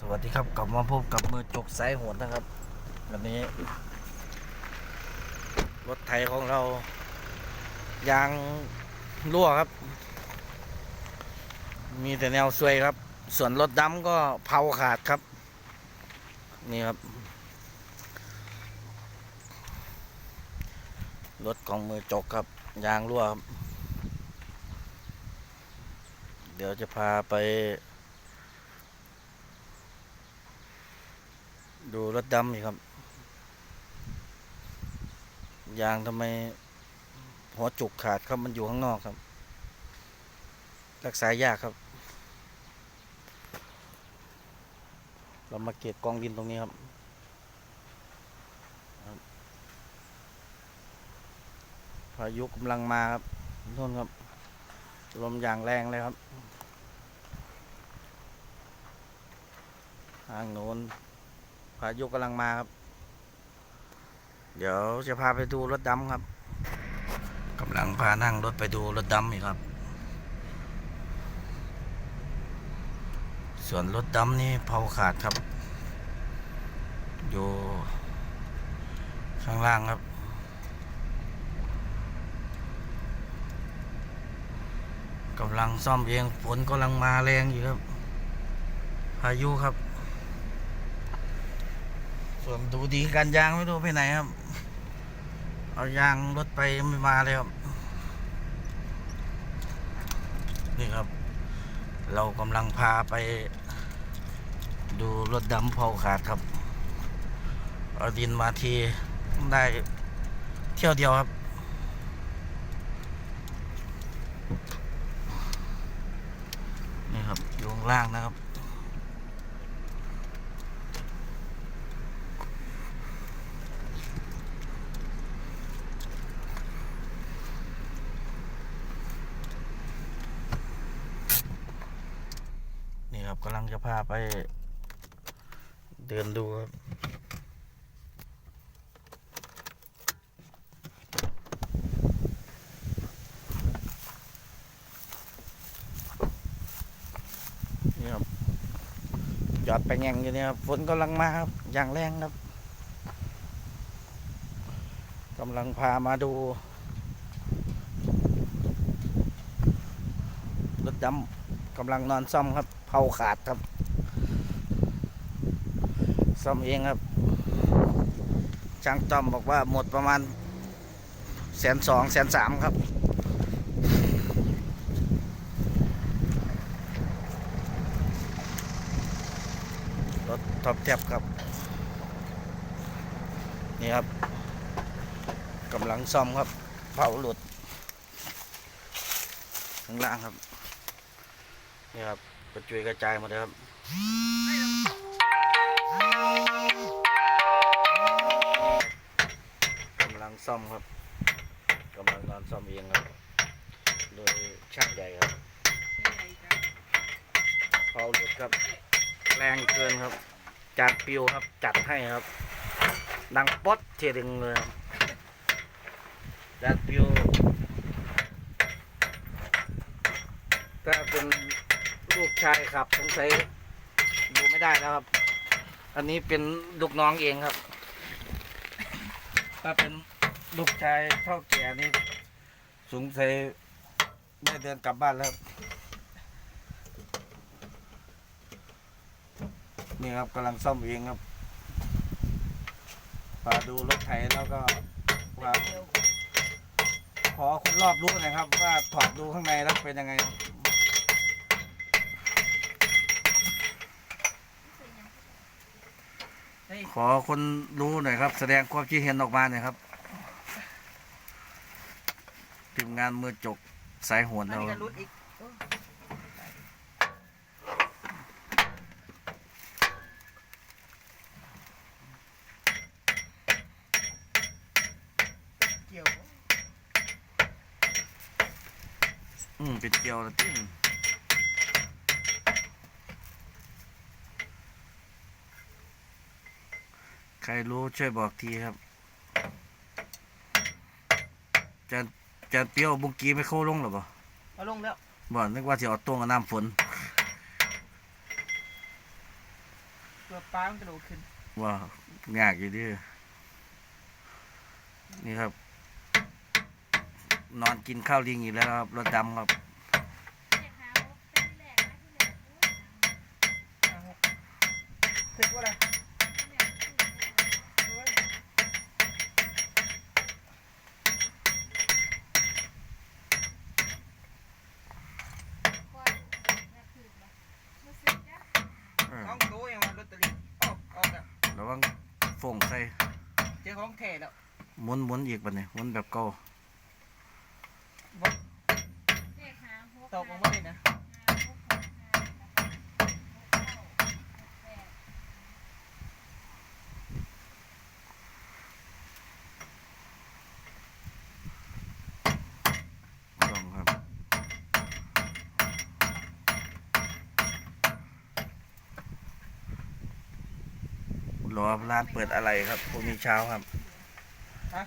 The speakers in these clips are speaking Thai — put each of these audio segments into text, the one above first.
สวัสดีครับกลับมาพบกับมือจกสายโหดนะครับ วันนี้ รถไถของเรา ยางรั่วครับ มีแต่แนวซวยครับ ส่วนรถดำก็เผาขาดครับ นี่ครับ รถของมือจกครับ ยางรั่วครับ เดี๋ยวจะพาไป ดูรถดำอีกครับ ยางทำไม หัวจุกขาดครับมันอยู่ข้างนอกครับ รักษายากครับ เรามาเก็บกองดินตรงนี้ครับพายุกำลังมาครับโน่นครับ ลมอย่างแรงเลยครับทางโน้น พายุกำลังมาครับ เดี๋ยวจะพาไปดูรถดำครับกำลังพานั่งรถไปดูรถดำอีกครับ ส่วนรถดำนี่เผาขาดครับ อยู่ข้างล่างครับกำลังซ่อมเองฝนกำลังมาแรงอยู่ครับ พายุครับ ส่วนดูดีการยางไม่รู้ไปไหนครับ เอายางรถไปไม่มาเลยครับ นี่ครับ เรากำลังพาไป ดูรถดำเผาขาดครับ เอาดินมาทีได้เที่ยวเดียวครับนี่ครับอยู่ข้างล่างนะครับ ครับกำลังจะพาไป เดินดูครับนี่ครับจอดไปแง่งอยู่เนี่ยครับฝนกำลังมาครับอย่างแรงครับกำลังพามาดูรถดำกำลังนอนซ่อมครับ เผาขาดครับซ่อมเองครับ ช่างต้อมบอกว่าหมดประมาณแสนสองแสนสามครับรถท็อปแท็บครับ นี่ครับกำลังซ่อมครับ เผาหลุดข้างล่างครับ นี่ครับ กระจุยกระจายหมดเลยครับกำลังซ่อมครับกำลังนอนซ่อมเองครับ โดยช่างใหญ่ครับเผาหลุดครับ แรงเกินครับ จัดปิวครับ จัดให้ครับ ดังป๊อดเทดึงเลยครับจัดปิว ถ้าเป็นลูก ชายขับสงสัยดูไม่ได้แล้วครับ อันนี้เป็นลูกน้องเองครับ ถ้าเป็นลูกชายเท่าแก่นี่สงสัยไม่เดินกลับบ้านแล้วนี่ครับกำลังซ่อมเองครับมาดูรถไถแล้วก็ว่าขอคนรอบรู้น่อยครับ ว่าถอดดูข้างในแล้วเป็นยังไง อคนรู้หน่อยครับ แสดงความคิดเห็นออกมาหน่อยครับทีมงานมือจกสายโหนอันเรานี้ก็รุดอีกเกี่ยวอืมเป็นเกลียวแล้วที่ ใครรู้ช่วยบอกทีครับจะจะเปรี้ยวบุงกีไม่เข้าลงหรอปะเอาลงแล้วบ่นึกว่าจะเอาตวงกับน้ำฝนเพื่อปลามันกระโดดขึ้นว้าวยากอยู่เดินี่ครับ นอนกินข้าวลิงอีกแล้วครับรถดำครับอะหกถึกว่าอะไรเฮ้ย เออ น้องโตยังมาลอตเตอรี่ออกออกอะ ระวังฟงใส่ เจ้าของ แท้แล้วหมุนหมุนอีกบัดนี้หมุนแบบเก่าตกออกมาเลยนะต้องครับรอร้านเปิดอะไรครับพรุ่งนี้เช้าครับ ฮะ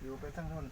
อยู่ไปทั้งนู้น